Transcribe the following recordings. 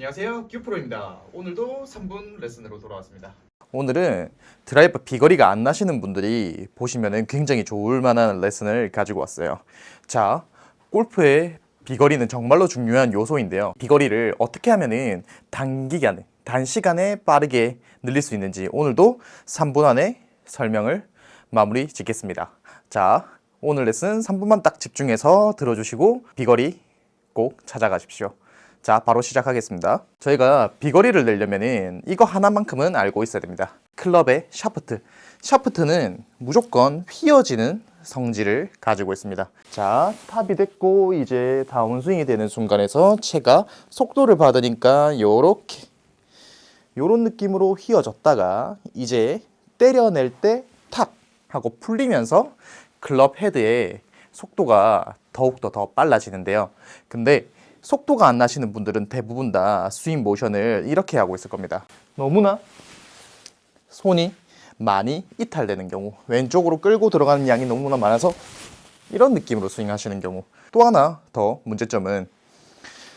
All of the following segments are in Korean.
안녕하세요 큐프로입니다 오늘도 3분 레슨으로 돌아왔습니다 오늘은 드라이버 비거리가 안 나시는 분들이 보시면 굉장히 좋을 만한 레슨을 가지고 왔어요. 자, 골프의 비거리는 정말로 중요한 요소인데요. 비거리를 어떻게 하면은 단기간에, 단시간에 빠르게 늘릴 수 있는지 오늘도 3분 안에 설명을 마무리 짓겠습니다. 자, 오늘 레슨 3분만 딱 집중해서 들어주시고 비거리 꼭 찾아가십시오. 자, 바로 시작하겠습니다. 저희가 비거리를 내려면은 이거 하나만큼은 알고 있어야 됩니다. 클럽의 샤프트. 샤프트는 무조건 휘어지는 성질을 가지고 있습니다. 자, 탑이 됐고 이제 다운스윙이 되는 순간에서 채가 속도를 받으니까 요렇게 요런 느낌으로 휘어졌다가 이제 때려낼 때 탁 하고 풀리면서 클럽 헤드의 속도가 더욱더 더 빨라지는데요. 근데 속도가 안 나시는 분들은 대부분 다 스윙 모션을 이렇게 하고 있을 겁니다. 너무나 손이 많이 이탈되는 경우, 왼쪽으로 끌고 들어가는 양이 너무나 많아서 이런 느낌으로 스윙하시는 경우. 또 하나 더 문제점은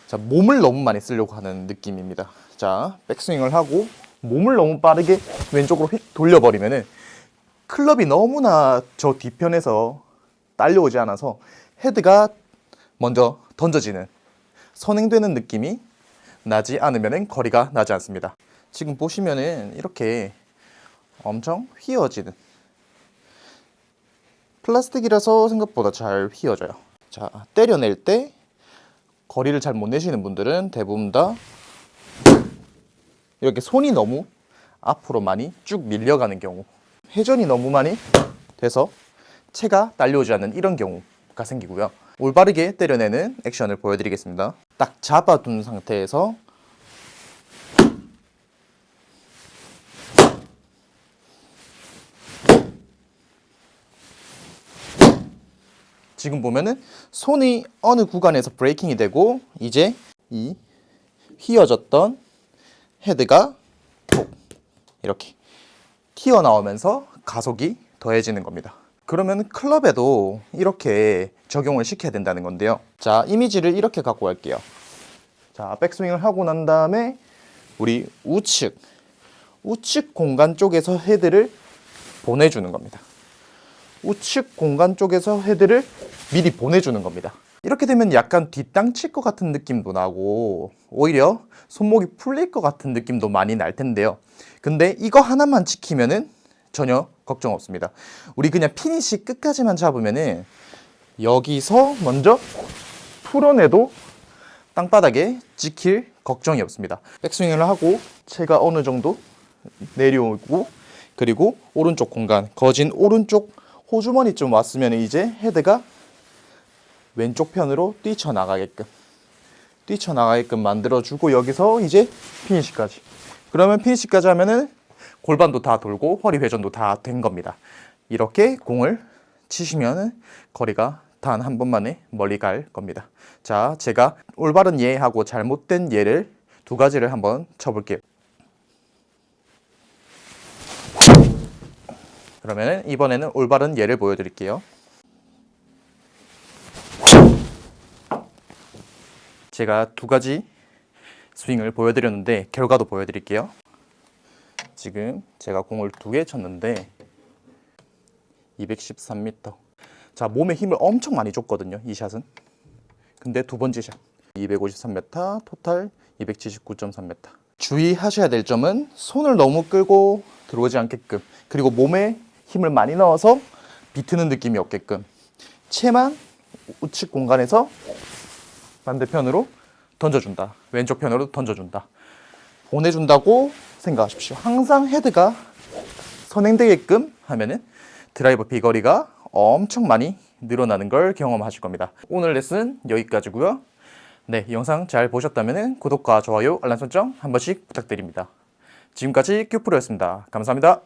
자, 몸을 너무 많이 쓰려고 하는 느낌입니다. 자, 백스윙을 하고 몸을 너무 빠르게 왼쪽으로 휙 돌려버리면은 클럽이 너무나 저 뒤편에서 딸려오지 않아서 헤드가 먼저 던져지는 선행되는 느낌이 나지 않으면 거리가 나지 않습니다. 지금 보시면은 이렇게 엄청 휘어지는 플라스틱이라서 생각보다 잘 휘어져요. 자, 때려낼 때 거리를 잘 못 내시는 분들은 대부분 다 이렇게 손이 너무 앞으로 많이 쭉 밀려가는 경우, 회전이 너무 많이 돼서 채가 딸려오지 않는 이런 경우가 생기고요. 올바르게 때려내는 액션을 보여드리겠습니다. 딱 잡아둔 상태에서 지금 보면은 손이 어느 구간에서 브레이킹이 되고 이제 이 휘어졌던 헤드가 톡 이렇게 튀어나오면서 가속이 더해지는 겁니다. 그러면 클럽에도 이렇게 적용을 시켜야 된다는 건데요. 자, 이미지를 이렇게 갖고 갈게요. 자, 백스윙을 하고 난 다음에 우리 우측, 우측 공간 쪽에서 헤드를 보내주는 겁니다. 우측 공간 쪽에서 헤드를 미리 보내주는 겁니다. 이렇게 되면 약간 뒷땅 칠 것 같은 느낌도 나고 오히려 손목이 풀릴 것 같은 느낌도 많이 날 텐데요. 근데 이거 하나만 지키면은 전혀 걱정 없습니다. 우리 그냥 피니시 끝까지만 잡으면은 여기서 먼저 풀어내도 땅바닥에 찍힐 걱정이 없습니다. 백스윙을 하고 채가 어느 정도 내려오고 그리고 오른쪽 공간 거진 오른쪽 호주머니쯤 왔으면 이제 헤드가 왼쪽 편으로 뛰쳐나가게끔 뛰쳐나가게끔 만들어주고 여기서 이제 피니시까지 그러면 피니시까지 하면은 골반도 다 돌고 허리 회전도 다 된 겁니다. 이렇게 공을 치시면 거리가 단 한 번만에 멀리 갈 겁니다. 자, 제가 올바른 예하고 잘못된 예를 두 가지를 한번 쳐볼게요. 그러면 이번에는 올바른 예를 보여드릴게요. 제가 두 가지 스윙을 보여드렸는데 결과도 보여드릴게요. 지금 제가 공을 두 개 쳤는데 213m. 자, 몸에 힘을 엄청 많이 줬거든요. 이 샷은. 근데 두 번째 샷 253m, 토탈 279.3m. 주의하셔야 될 점은 손을 너무 끌고 들어오지 않게끔 그리고 몸에 힘을 많이 넣어서 비트는 느낌이 없게끔 채만 우측 공간에서 반대편으로 던져준다. 왼쪽 편으로 던져준다. 보내준다고 생각하십시오. 항상 헤드가 선행되게끔 하면은 드라이버 비거리가 엄청 많이 늘어나는 걸 경험하실 겁니다. 오늘 레슨 여기까지고요. 네, 영상 잘 보셨다면 구독과 좋아요, 알람 설정 한 번씩 부탁드립니다. 지금까지 큐프로였습니다. 감사합니다.